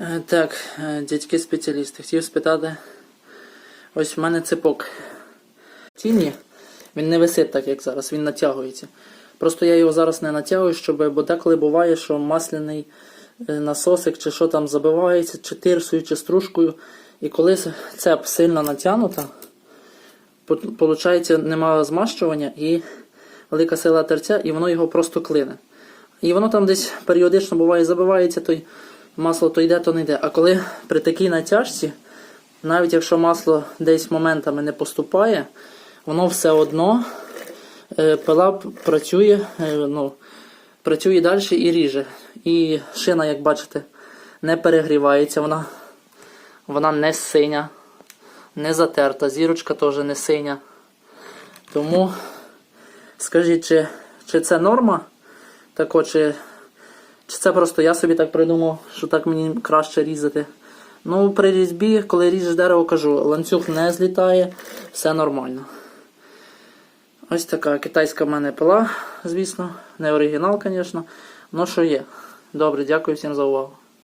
Е, Так, е, дядьки спеціалісти, хотів спитати. Ось в мене ципок. Тіні він не висить так, як зараз, він натягується. Просто я його зараз не натягую, щоб, бо деколи буває, що масляний е, насосик чи що там забивається, чи тирсою, чи стружкою. І коли цеп сильно натягнута, виходить, немає змащування і велика сила терця, і воно його просто клине. І воно там десь періодично буває забивається, то й масло то йде, то не йде. А коли при такій натяжці, навіть якщо масло десь моментами не поступає, воно все одно е, пила працює, е, ну, працює далі і ріже. І шина, як бачите, не перегрівається, вона, вона не синя, не затерта, зірочка теж не синя. Тому скажіть, чи, чи це норма? Так от, чи, чи це просто я собі так придумав, що так мені краще різати? Ну, при різьбі, коли ріжеш дерево, кажу, ланцюг не злітає, все нормально. Ось така китайська в мене пила, звісно. Не оригінал, звісно. Ну що є. Добре, дякую всім за увагу.